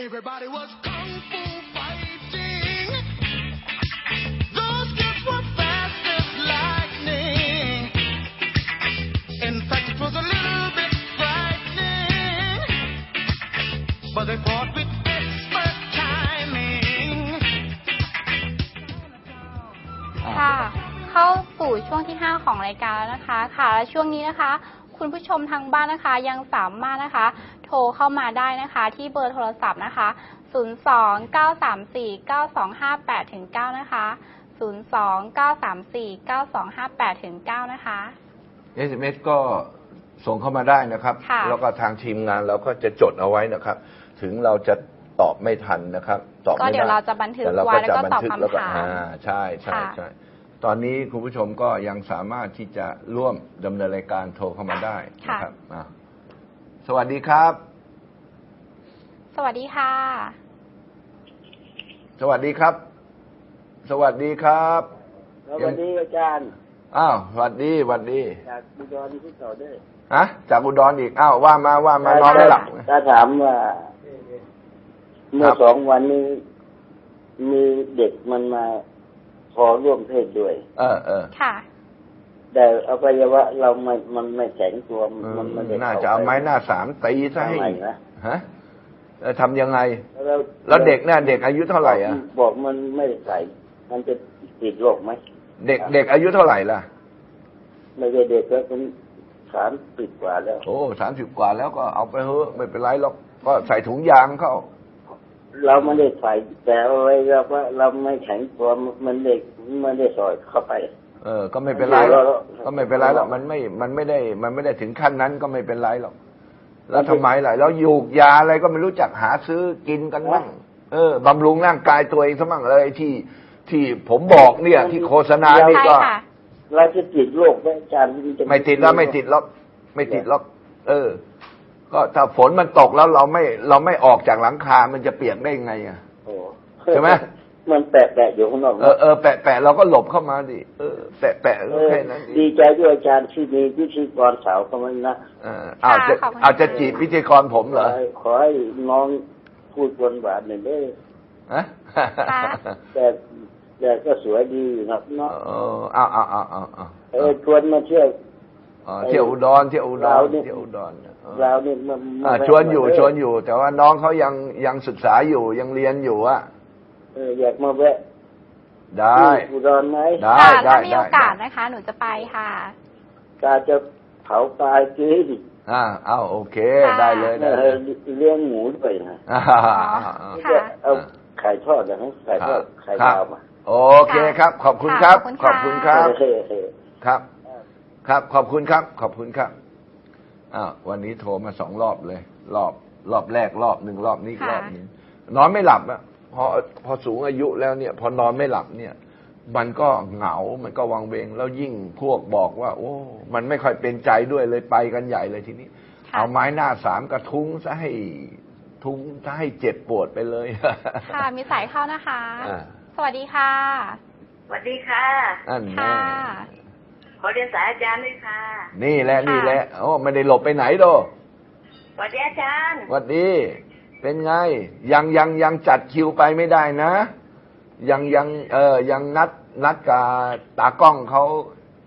Everybody was kung fu fighting. Those kids were fast as lightning. In fact, it was a little bit frightening. But they fought with expert timing. ค่ะ เข้าสู่ช่วงที่ 5 ของรายการแล้วนะคะ ค่ะและช่วงนี้นะคะ คุณผู้ชมทางบ้านนะคะยังสามารถนะคะ โทรเข้ามาได้นะคะ ที่เบอร์โทรศัพท์นะคะ 02 934 9258ถึง9นะคะ 02 934 9258ถึง9นะคะ SMS ก็ส่งเข้ามาได้นะครับ ค่ะ แล้วก็ทางทีมงานเราก็จะจดเอาไว้นะครับ ถึงเราจะตอบไม่ทันนะครับ ตอบก็ไม่เดี๋ยวได้เราจะบันทึกแต่เราไว้ก็แล้วจะก็บันตอบทึกคำแล้วก็ถาม อ่าใช่ใช่ค่ะใช่ตอนนี้คุณผู้ชมก็ยังสามารถที่จะร่วมดำเนินรายการโทรเข้ามาได้นะครับอะ สวัสดีครับ สวัสดีค่ะ สวัสดีครับ สวัสดีครับแล้ววันนี้อาจารย์อ้าวสวัสดีสวัสดีจากบุดรที่ต่อด้วยฮะจากอุดรอีกอ้าวว่ามาว่ามานอนไม่หลับถ้าถามว่าเมื่คอรับสองวันนี้มีเด็กมันมาขอร่วมเพศด้วย เออเออค่ะ แต่อวัยวะเราไม่มันไม่แข็งตัวเออมันไม่ได้น่าจะเอาไม้หน้าสามตีซะให้ทำไมนะฮะเออทำยังไง แล้วแล้วเด็กเนี่ยเด็กอายุเท่าไหร่อะ บอกมันไม่ได้ใส่ มันจะติดโรคไหมเด็กเด็กอายุเท่าไหร่ล่ะ ไม่ใช่เด็กแล้วเป็นสามสิบกว่าแล้ว โอ้สามสิบกว่าแล้วก็เอาไปเถอะไม่เป็นไรหรอกก็ใส่ถุงยางเข้า เราไม่ได้ใส่แต่เอาไว้เราว่าเราไม่แข็งตัวมันเด็กมันได้สอยเข้าไป เออ ก็ไม่เป็นไรหรอกก็ไม่เป็นไรหรอกมันไม่ มันไม่ได้ มันไม่ได้ถึงขั้นนั้นก็ไม่เป็นไรหรอก แล้วทำไมล่ะแล้วยูกยาอะไรก็ไม่รู้จักหาซื้อกินกันบ้างเออบำรุงร่างกายตัวเองซะมั่งเลยที่ที่ผมบอกเนี่ย ที่โฆษณานี่ใช่ก็ค่ะเราจะติดโรคไหมอาจารย์ไม่ติดแล้วไม่ติดหรอกไม่ติดหรอกเออ ก็ถ้าฝนมันตกแล้วเราไม่เราไม่ออกจากหลังคา มันจะเปียกได้ยังไงอะโอ้ใช่ไหม มันแปะๆอยู่ข้างนอกเออเออแปะแปะเราก็หลบเข้ามาดิเออแปะแปะเอก็อแค่นั้นดีดิใจด้วยอาจารย์ที่มีพิธีกรสาวเข้ามานะเอออาจจะขอบคุณอาจจะจีบพิธีกรผมเหรอขอให้น้องพูดหวานๆหน่อยเด้อฮะแต่แต่ก็สวยดีอยู่ครับเนาะเออเอาเอาเอาเอาเอาเออชวนมาเที่ยวเอาเที่ยวอุดรเที่ยวอุดเรารเนี่ยเที่ยวอุดรเออเราเนี่ยมันอ่าชวนอยู่ชวนอยู่ แต่ว่าน้องเขายังยังศึกษาอยู่ยังเรียนอยู่อะ เอออยากมาแวะได้ ที่อุดรไหมได้ค่ะได้ถ้ามีได้โอกาสนะคะ หนูจะไปค่ะ กาจะเผาปลายกินอ่าเอาโอเค ค่ะได้เลยได้เอเลอยเลี้ยงหมูด้วยนะอ่าค่ะ เอาไข่ทอดนะไข่ทอดไข่ครับดาวมาโอเคครับ ขอบคุณครับ ขขออบบคุคุณณคค่ะ รับเออเออเออ ครับ ครับ ขอบคุณครับ ขอบคุณครับอ้าววันนี้โทรมาสองรอบเลย รอบ รอบแรกรอบหนึ่งรอบนี้อีกค่ะ รอบหนึงนอนไม่หลับอะ พอพอสูงอายุแล้วเนี่ย พอนอนไม่หลับเนี่ย มันก็เหงา มันก็วังเวง แล้วยิ่งพวกบอกว่า โอ้ มันไม่ค่อยเป็นใจด้วยเลยไปกันใหญ่เลยทีนี้ค่ะเอาไม้หน้าสามกระทุ้งซะให้ทุ้งซะให้เจ็บปวดไปเลย ค่ะ มีสายเข้านะคะอ่าสวัสดีค่ะ สวัสดีค่ะอันค่ะแน่ขอเรียนสายอาจารย์ด้วยค่ะ นี่แหละค่ะนี่แหละโอ้ไม่ได้หลบไปไหนโดสวัสดีอาจารย์หวัดดี เป็นไง ยังยังยังจัดคิวไปไม่ได้นะ ยังยังเออยังนัดนัดกับตากล้องเขา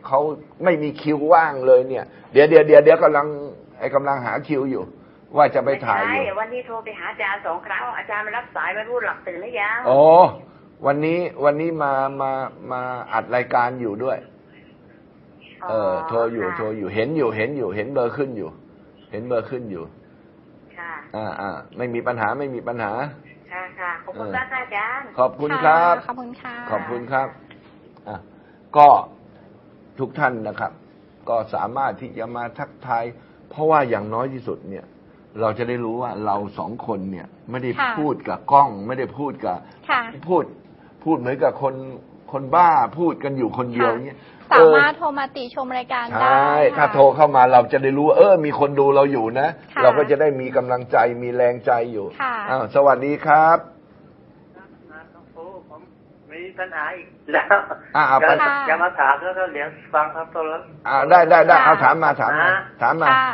เขาไม่มีคิวว่างเลยเนี่ย เดี๋ยวเดี๋ยวเดี๋ยวเดี๋ยวกำลังไอ้กำลังหาคิวอยู่ ว่าจะไปถ่ายอไม่ยู่ใช่วันนี้โทรไปหาอาจารย์สองครั้งอาจารย์ไม่รับสายไม่รู้หลับตื่นหรือยังโอ้วันนี้วันนี้มามามาอัดรายการอยู่ด้วย เออโทรอยู่ค่ะโทรอยู่เห็นอยู่เห็นอยู่เห็นเบอร์ขึ้นอยู่ เห็นเบอร์ขึ้นอยู่ค่ะ อ่าอ่าไม่มีปัญหาไม่มีปัญหา ค่ะค่ะขอบคุณเออมากค่ะอาจารย์ขอบคุณครับ ขอบคุณค่ะขอบคุณครับอะก็ทุกท่านนะครับ ก็สามารถที่จะมาทักทายเพราะว่าอย่างน้อยที่สุดเนี่ย เราจะได้รู้ว่าเราสองคนเนี่ย ไม่ได้ค่ะพูดกับกล้อง ไม่ได้พูดกับค่ะพูดพูดเหมือนกับคน คนบ้าพูดกันอยู่คนเดียวค่ะเนี่ยสามารถโทรมาติชมรายการใชได้่ค่ะถ้าโทรเข้ามาเราจะได้รู้ว่าเออ มีคนดูเราอยู่นะค่ะเราก็จะได้มีกำลังใจมีแรงใจอยู่ค่ะอ้าวสวัสดีครับโอ้ผมมีปัญหาอีกแล้วอ่าเอาจะไปค่ะจะมาถามแล้วก็เดี๋ยวฟังครับตัวแล้วอ่าได้ได้ได้ค่ะเอาถามมาถามมาอ่าถามมาค่ะ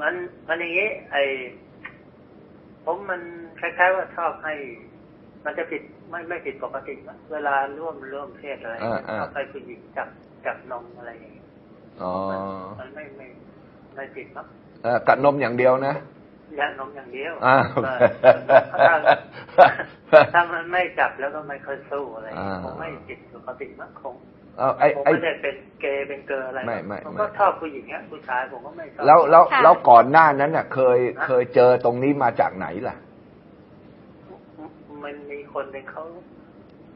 มันมันอย่างนี้ไอผผมมันคล้ายๆว่าชอบให้ มันจะผิดไม่ไม่ผิดปกตินะเวลาร่วมร่วมเพศอะไรอ่าอ่าชอบไปผู้หญิงจับจับนมอะไรอย่างเงี้ยอ๋อมันไม่ไม่ไม่ผิดมั้งเอ่อกัดนมอย่างเดียวนะยานมอย่างเดียวอ่าเออถ้าถ้ามันไม่จับแล้วก็ไม่ค่อยสู้อะไรอ่าคงไม่ผิดปกติมั้งคงเอาไอ้ผมไอ้ไม่ได้เป็นเกย์เป็นเกอร์อะไรไม่ไม่ผมไม่ก็ชอบผู้หญิงอะผู้ชายผมก็ไม่ชอบแล้วแล้วค่ะแล้วก่อนหน้านั้นน่ะ เคยฮะเคยเจอตรงนี้มาจากไหนล่ะ มันมีคนหนึ่งเขา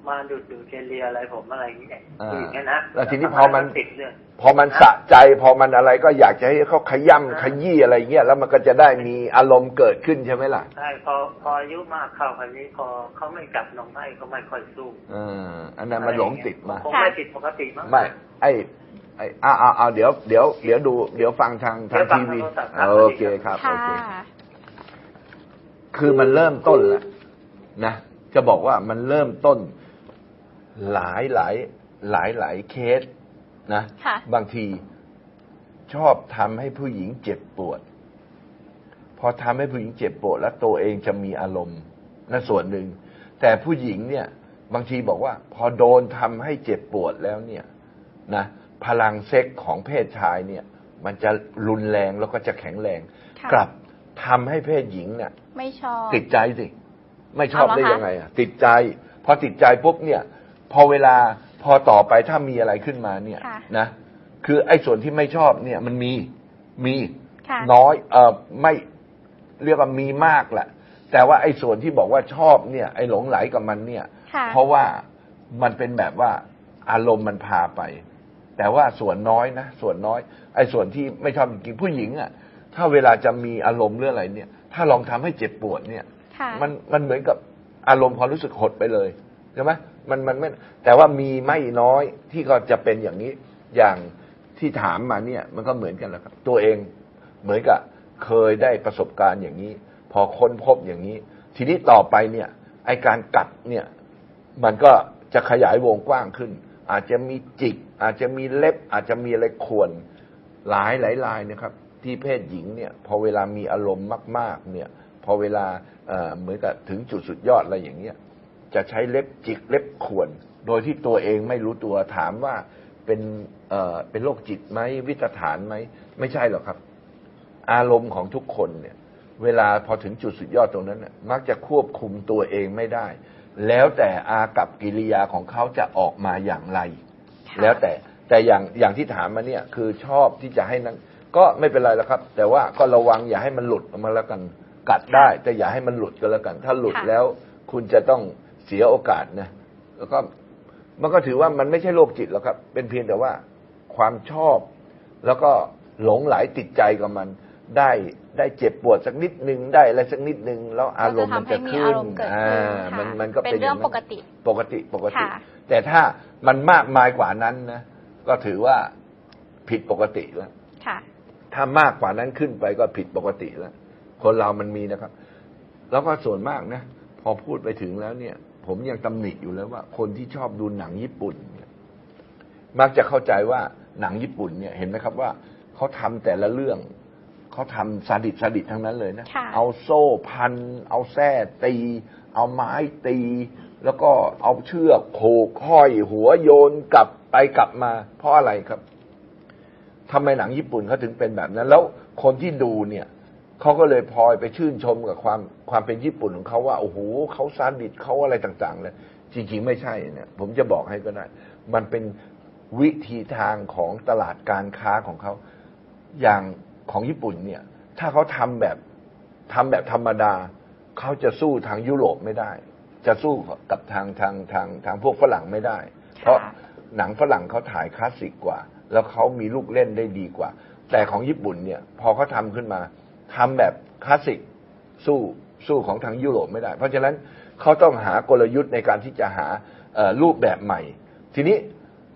มาดูดดูดเกเรียอะไรผมอะไรอย่างเงี้ยอ่าผู้หญิงเนี่ยนะแล้วทีนี้พอมันติดเรื่องพอมันสะใจพอมันอะไรก็อยากจะให้เขาขย่ำขยี้อะไรเงี้ยแล้วมันก็จะได้มีอารมณ์เกิดขึ้นใช่ไหมล่ะใช่พอพออายุมากเข้าคนนี้พอเขาไม่จับนมให้ก็ไม่ค่อยสู้เอออันนั้นมันหลงติดมาคงไม่ผิดปกติมั้งไม่ไอ้ไอ้อ้าวอ้าวอ้าวเดี๋ยวเดี๋ยวเดี๋ยวดู เดี๋ยวฟังทางทางเดี๋ยวฟัทีงวีทางโทรศัพท์ครับโอเคครับโอค่ะเคคือมันเริ่มต้นแหละ นะจะบอกว่ามันเริ่มต้นหลายหลายหลายหลายเคสนะค่ะบางทีชอบทำให้ผู้หญิงเจ็บปวด พอทำให้ผู้หญิงเจ็บปวด แล้วตัวเองจะมีอารมณ์นั่นส่วนหนึ่ง แต่ผู้หญิงเนี่ย บางทีบอกว่า พอโดนทำให้เจ็บปวดแล้วเนี่ยนะพลังเซ็กของเพศชายเนี่ย มันจะรุนแรงแล้วก็จะแข็งแรงค่ะกลับทำให้เพศหญิงเนี่ยไม่ชอบติดใจสิ ไม่ชอบเอาเหรอได้คะยังไงอะติดใจ พอติดใจปุ๊บเนี่ย พอเวลาพอต่อไปถ้ามีอะไรขึ้นมาเนี่ยค่ะนะคือไอ้ส่วนที่ไม่ชอบเนี่ยมันมีมีค่ะน้อยเออไม่เรียกว่ามีมากแหละแต่ว่าไอ้ส่วนที่บอกว่าชอบเนี่ย ไอ้หลงไหลกับมันเนี่ยค่ะเพราะว่ามันเป็นแบบว่าอารมณ์มันพาไป แต่ว่าส่วนน้อยนะส่วนน้อย ไอ้ส่วนที่ไม่ชอบจริงๆผู้หญิงอะ ถ้าเวลาจะมีอารมณ์เรื่องอะไรเนี่ย ถ้าลองทำให้เจ็บปวดเนี่ย ค่ะ มันมันเหมือนกับอารมณ์ความรู้สึกหดไปเลยใช่ไหมมันมันไม่แต่ว่ามีไม่น้อยที่ก็จะเป็นอย่างนี้อย่างที่ถามมาเนี่ย มันก็เหมือนกันแหละครับตัวเองเหมือนกับเคยได้ประสบการณ์อย่างนี้ พอค้นพบอย่างนี้ ทีนี้ต่อไปเนี่ย ไอการกัดเนี่ย มันก็จะขยายวงกว้างขึ้น อาจจะมีจิก อาจจะมีเล็บ อาจจะมีอะไรข่วนหลายหลายลายนะครับ ที่เพศหญิงเนี่ย พอเวลามีอารมณ์มาก ๆ เนี่ย พอเวลาเอ่อเหมือนกับถึงจุดสุดยอดอะไรอย่างเงี้ยจะใช้เล็บจิกเล็บข่วน โดยที่ตัวเองไม่รู้ตัวถามว่าเป็นเอ่อเป็นโรคจิตไหมวิตฐานไหมไม่ใช่หรอกครับ อารมณ์ของทุกคนเนี่ย เวลาพอถึงจุดสุดยอดตรงนั้นน่ะมักจะควบคุมตัวเองไม่ได้ แล้วแต่อากับกิริยาของเขาจะออกมาอย่างไรค่ะแล้วแต่แต่อย่างอย่างที่ถามมาเนี่ยคือชอบที่จะให้นั้นก็ไม่เป็นไรแล้วครับ แต่ว่าก็ระวังอย่าให้มันหลุดออกมาแล้วกัน กัดได้แต่อย่าให้มันหลุดก็แล้วกัน ถ้าหลุดค่ะ แล้วคุณจะต้องเสียโอกาสนะแล้วก็มันก็ถือว่ามันไม่ใช่โรคจิตหรอกครับ เป็นเพียงแต่ว่าความชอบ แล้วก็หลงไหลติดใจกับมัน ได้ได้เจ็บปวดสักนิดนึงได้อะไรสักนิดนึงแล้วอารมณ์มันจะก็จะทำให้มีขึ้อานรมณ์เกิดขึ้นอ่าค่ะมันมันก็เป็เป็นนเรื่องย่าปกติปกติปกติ ค่ะ แต่ถ้ามันมากมายกว่านั้นนะก็ถือว่าผิดปกติแล้ว ค่ะ ถ้ามากกว่านั้นขึ้นไปก็ผิดปกติแล้ว คนเรามันมีนะครับ แล้วก็ส่วนมากนะ พอพูดไปถึงแล้วเนี่ย ผมยังตำหนิอยู่แล้วว่า คนที่ชอบดูหนังญี่ปุ่นเนี่ยมักจะเข้าใจว่าหนังญี่ปุ่นเนี่ยเห็นไหมครับว่าเขาทำแต่ละเรื่องเขาทำซาดิสซาดิสทั้งนั้นเลยนะค่ะเอาโซ่พัน เอาแส้ตี เอาไม้ตี แล้วก็เอาเชือกโขกห้อย หัวโยนกลับไปกลับมา เพราะอะไรครับทำไมหนังญี่ปุ่นเขาถึงเป็นแบบนั้น แล้วคนที่ดูเนี่ย เขาก็เลยพลอยไปชื่นชมกับความความเป็นญี่ปุ่นของเขาว่า โอ้โหเขาซาดิสเขาอะไรต่าง ๆ เลยจริง ๆ ไม่ใช่เนี่ย ผมจะบอกให้ก็ได้ มันเป็นวิธีทางของตลาดการค้าของเขาอย่างของญี่ปุ่นเนี่ย ถ้าเขาทำแบบทำแบบธรรมดา เขาจะสู้ทางยุโรปไม่ได้ จะสู้กับทางทางทางทางพวกฝรั่งไม่ได้ เพราะหนังฝรั่งเขาถ่ายคลาสสิกกว่า แล้วเขามีลูกเล่นได้ดีกว่า แต่ของญี่ปุ่นเนี่ย พอเขาทำขึ้นมา ทำแบบคลาสสิกสู้สู้ของทางยุโรปไม่ได้ เพราะฉะนั้นเขาต้องหากลยุทธ์ในการที่จะหาเอ่อรูปแบบใหม่ ทีนี้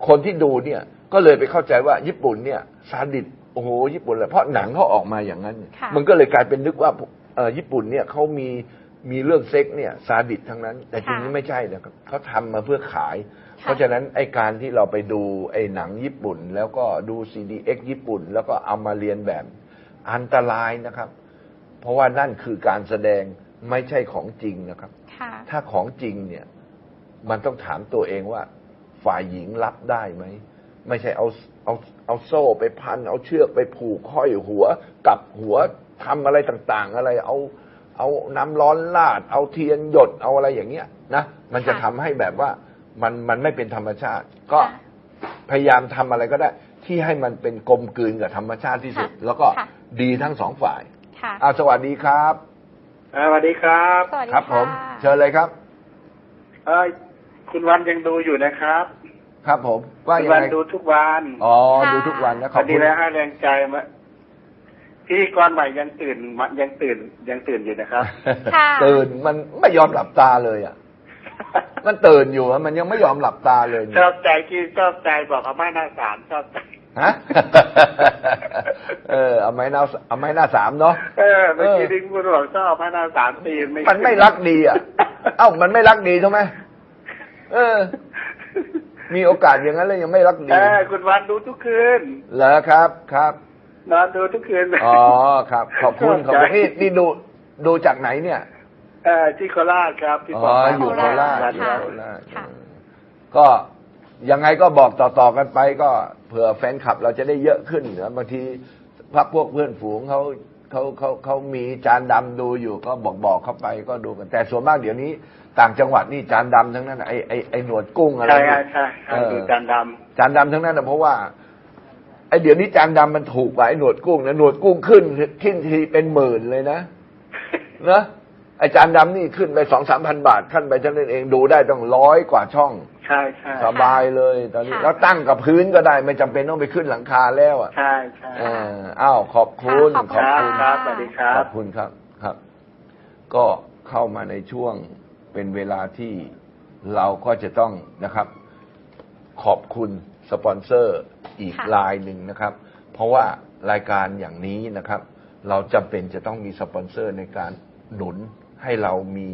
คนที่ดูเนี่ยก็เลยไปเข้าใจว่าญี่ปุ่นเนี่ยซาดิสโอ้โหญี่ปุ่นเลยเพราะหนังเขาออกมาอย่างนั้นค่ะมันก็เลยกลายเป็นนึกว่าเอ่อญี่ปุ่นเนี่ยเขามีมีเรื่องเซ็กเนี่ยซาดิสทั้งนั้น แต่จริงๆค่ะไม่ใช่นะครับเขาทำมาเพื่อขายค่ะเพราะฉะนั้นไอการที่เราไปดูไอหนังญี่ปุ่น แล้วก็ดู CDX ญี่ปุ่น แล้วก็เอามาเรียนแบบ อันตรายนะครับ เพราะว่านั่นคือการแสดงไม่ใช่ของจริงนะครับค่ะถ้าของจริงเนี่ย มันต้องถามตัวเองว่า ฝ่ายหญิงรับได้ไหม ไม่ใช่เอาเอาเอาโซ่ไปพัน เอาเชือกไปผูกห้อยหัวกลับหัวทำอะไรต่างๆ อะไร เอา เอาน้ำร้อนลาด เอาเทียนหยดเอาอะไรอย่างเงี้ยนะมันจะค่ะทำให้แบบว่ามันมันไม่เป็นธรรมชาติ ก็ค่ะพยายามทำอะไรก็ได้ ที่ให้มันเป็นกลมกลืนกับธรรมชาติที่สุด ค่ะแล้วก็ค่ะ ดีทั้งสองฝ่ายค่ะ อ่าสวัสดีครับอ่าสวัสดีครับสวัสดีครับค่ะผม เชิญเลยครับ เออคุณวันยังดูอยู่นะครับครับผมว่าคุณยังวันไงดูทุกวันอ๋อค่ะดูทุกวันนะพขออบดีคุณแล้วให้แรงใจมาพี่กรใหม่ยังตื่นมายังตื่นยังตื่นอยู่นะครับ ค่ะ ตื่นมันไม่ยอมหลับตาเลยอะ มันตื่นอยู่อะมันยังไม่ยอมหลับตาเลยชอบใจที่ชอบใจบอกเอาไม้หน้าสามชอบใจฮะเออเอาไม้หน้าเอาไม้หน้าสามเนาะเออเมื่อกี้ที่คุณบอกชอบเอาไม้หน้าสามตีไม่มันไม่รักดีอะเอ้ามันไม่รักดีใช่ไหมเออ มีโอกาสอย่างนั้นเลยยังไม่รักดีเออคุณวันดูทุกคืนเหรอครับครับนอนดูทุกคืนอ๋อครับ ขอบคุณขอบคุณนี่นี่ดูดูจากไหนเนี่ย เออที่โคราชครับที่อ๋บออกอยู่โคราชอยู่ค่ะโคราชค่ะ ก็ยังไงก็บอกต่อๆกันไปก็เผื่อแฟนคลับเราจะได้เยอะขึ้นนะบางทีพักพวกเพื่อนฝูงเขาเขาเขาเขามีจานดำดูอยู่ก็บอกบอกเข้าไปก็ดูกันแต่ส่วนมากเดี๋ยวนี้ ต่างจังหวัดนี่จานดำทั้งนั้นไอไอไอหนวดกุ้งอะไรใช่นี่ใช่ใช่ใช่เออดูจานดจานดำทั้งนั้นนะเพราะว่าไอเดี๋ยวนี้จานดำมันถูกกว่าไอหนวดกุ้งนะหนวดกุ้งขึ้นขึ้นทีเป็นหมื่นเลยนะำนะ ไอจานดำนี่ขึ้นไปสองสามพันบาทขั้นไปเท่านั้นเองดูได้ต้องร้อยกว่าช่อง ใช่ใช่สบายเลยตอนนี้ค่ะ แล้วตั้งกับพื้นก็ได้ไม่จำเป็นต้องไปขึ้นหลังคาแล้วอะใช่ใช่เอออ้าวขอบคุณค่ะขอบคุณครับครับสวัสดีครับขอบคุณครับครับ ก็เข้ามาในช่วงเป็นเวลาที่เราก็จะต้องนะครับ ขอบคุณสปอนเซอร์อีกค่ะ รายหนึ่งนะครับ เพราะว่ารายการอย่างนี้นะครับ เราจำเป็นจะต้องมีสปอนเซอร์ในการหนุน ให้เรามี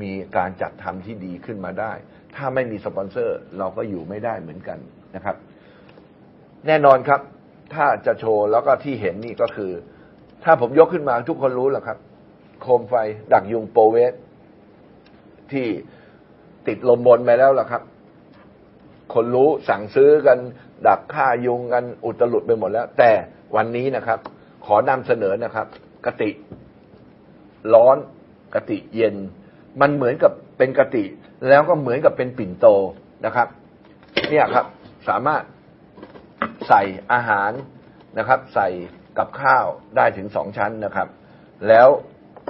มีการจัดทำที่ดีขึ้นมาได้ ถ้าไม่มีสปอนเซอร์ เราก็อยู่ไม่ได้เหมือนกันนะครับ แน่นอนครับ ถ้าจะโชว์แล้วก็ที่เห็นนี่ก็คือ ถ้าผมยกขึ้นมาทุกคนรู้แหละครับ โคมไฟดักยุงโปเวสที่ติดลมบนไปแล้วล่ะครับ คนรู้สั่งซื้อกัน ดักฆ่ายุงกันอุตลุดไปหมดแล้ว แต่วันนี้นะครับ ขอนำเสนอนะครับ กติ ร้อน กติเย็น มันเหมือนกับเป็นกติแล้วก็เหมือนกับเป็นปิ่นโตนะครับ เนี่ยครับ สามารถใส่อาหารนะครับ ใส่กับข้าวได้ถึงสองชั้นนะครับ แล้ว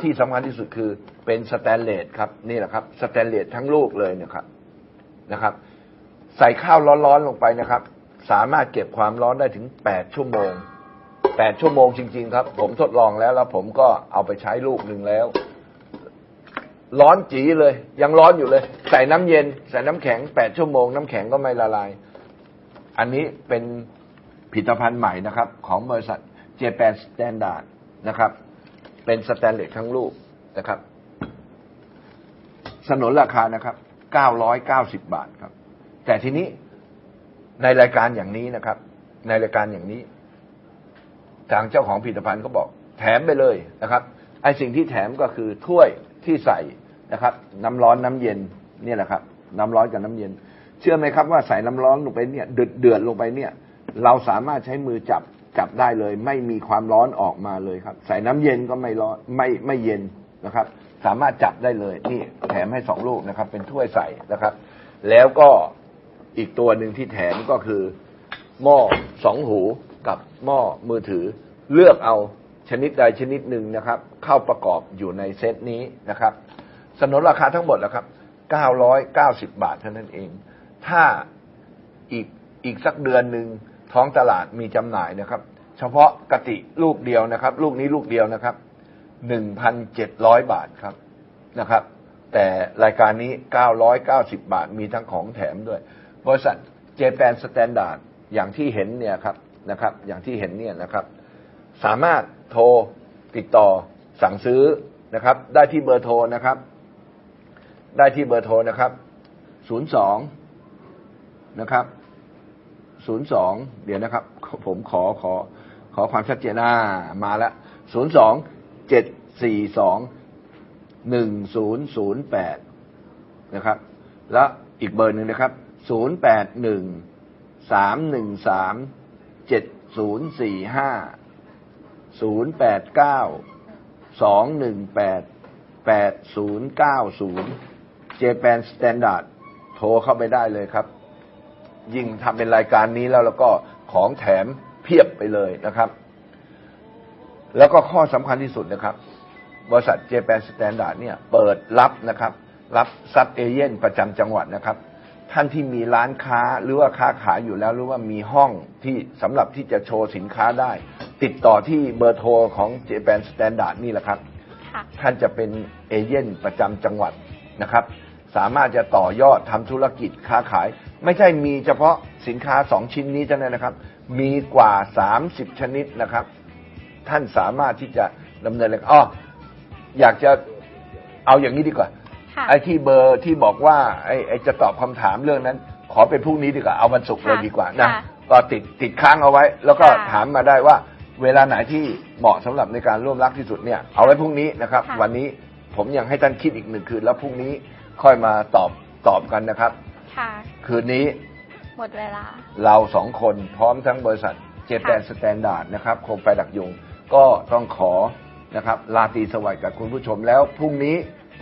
ที่สำคัญที่สุดคือเป็นสแตนเลสครับนี่แหละครับสแตนเลสทั้งลูกเลยนะครับนะครับ ใส่ข้าวร้อนๆลงไปนะครับ สามารถเก็บความร้อนได้ถึงแปดชั่วโมงแปดชั่วโมงจริง ๆ ครับ ผมทดลองแล้วแล้วผมก็เอาไปใช้ลูกหนึ่งแล้ว ร้อนจีเลย ยังร้อนอยู่เลย ใส่น้ำเย็น ใส่น้ำแข็งแปดชั่วโมง น้ำแข็งก็ไม่ละลาย อันนี้เป็นผลิตภัณฑ์ใหม่นะครับ ของบริษัทเจแปนสแตนดาร์ดนะครับ เป็นสแตนเลสทั้งลูกนะครับ สนนราคานะครับ990บาทครับ แต่ทีนี้ในรายการอย่างนี้นะครับ ในรายการอย่างนี้ ทางเจ้าของผลิตภัณฑ์ก็บอก แถมไปเลยนะครับไอสิ่งที่แถมก็คือถ้วย ที่ใส่นะครับ น้ำร้อนน้ำเย็นนี่แหละครับ น้ำร้อนกับน้ำเย็น เชื่อไหมครับว่าใส่น้ำร้อนลงไปเนี่ยเดือดเดือดลงไปเนี่ย เราสามารถใช้มือจับจับได้เลย ไม่มีความร้อนออกมาเลยครับ ใส่น้ำเย็นก็ไม่ร้อนไม่ไม่เย็นนะครับ สามารถจับได้เลยนี่แถมให้สองลูกนะครับ เป็นถ้วยใส่นะครับ แล้วก็อีกตัวหนึ่งที่แถมก็คือหม้อสองหูกับหม้อมือถือเลือกเอา ชนิดใดชนิดหนึ่งนะครับ เข้าประกอบอยู่ในเซตนี้นะครับสนนราคาทั้งหมดแล้วครับ990 บาทเท่านั้นเอง ถ้าอีกอีกสักเดือนหนึ่งท้องตลาดมีจำหน่ายนะครับ เฉพาะกติลูกเดียวนะครับ ลูกนี้ลูกเดียวนะครับ 1,700 บาทครับนะครับ แต่รายการนี้ 990 บาทมีทั้งของแถมด้วย บริษัทเจแปนสแตนดาร์ดอย่างที่เห็นเนี่ยครับนะครับ อย่างที่เห็นเนี่ยนะครับ สามารถ โทรติดต่อสั่งซื้อนะครับ ได้ที่เบอร์โทรนะครับ ได้ที่เบอร์โทรนะครับ02นย์สองนะครับ02เดี๋ยวนะครับ ผมขอขอขอความชัดเจนอ่ามาแล้ว02 742หนึ่งศูนย์ศูนย์แปดนะครับ แล้วอีกเบอร์หนึ่งนะครับศูนย์แปดหนึ่งสามหนึ่งสามเจ็ดศูนย์สี่ห้า ศูนย์แปดเก้าสองหนึ่งแปดแปดศูนย์เก้าศูนย์เจแปนสแตนดาร์ดโทรเข้าไปได้เลยครับ ยิ่งทำเป็นรายการนี้แล้วแล้วก็ของแถมเพียบไปเลยนะครับ แล้วก็ข้อสำคัญที่สุดนะครับ บริษัทเจแปนสแตนดาร์ดเนี่ยเปิดรับนะครับ รับซับเอเย่นประจำจังหวัดนะครับ ท่านที่มีร้านค้าหรือว่าค้าขายอยู่แล้วหรือว่ามีห้องที่สำหรับที่จะโชว์สินค้าได้ ติดต่อที่เบอร์โทรของเจแปนสแตนดาร์ดนี่แหละครับ ค่ะ ท่านจะเป็นเอเย่นประจำจังหวัดนะครับ สามารถจะต่อยอดทำธุรกิจค้าขาย ไม่ใช่มีเฉพาะสินค้าสองชิ้นนี้เท่านั้นนะครับ มีกว่าสามสิบชนิดนะครับ ท่านสามารถที่จะดำเนินเลยอ๋ออยากจะเอาอย่างนี้ดีกว่า ค่ะ ไอ้ที่เบอร์ที่บอกว่าไอ้ไอ้จะตอบคำถามเรื่องนั้น ขอเป็นพรุ่งนี้ดีกว่าเอาวันศุกร์เลยค่ะดีกว่านะค่ะก็ติดติดค้างเอาไว้ แล้วก็ค่ะ ถามมาได้ว่า เวลาไหนที่เหมาะสำหรับในการร่วมรักที่สุดเนี่ย เอาไว้พรุ่งนี้นะครับ ค่ะ วันนี้ผมยังให้ท่านคิดอีกหนึ่งคืนแล้วพรุ่งนี้ค่อยมาตอบตอบกันนะครับ ค่ะ คืนนี้หมดเวลา เราสองคนพร้อมทั้งบริษัทเจแปนสแตนดาร์ดนะครับโคมไฟดักยุงก็ต้องขอนะครับลาตรีสวัสดิ์กับคุณผู้ชมแล้วพรุ่งนี้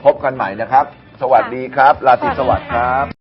พบกันใหม่นะครับ สวัสดีครับลาตรีสวัสดิ์ครับ